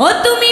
ও তুমি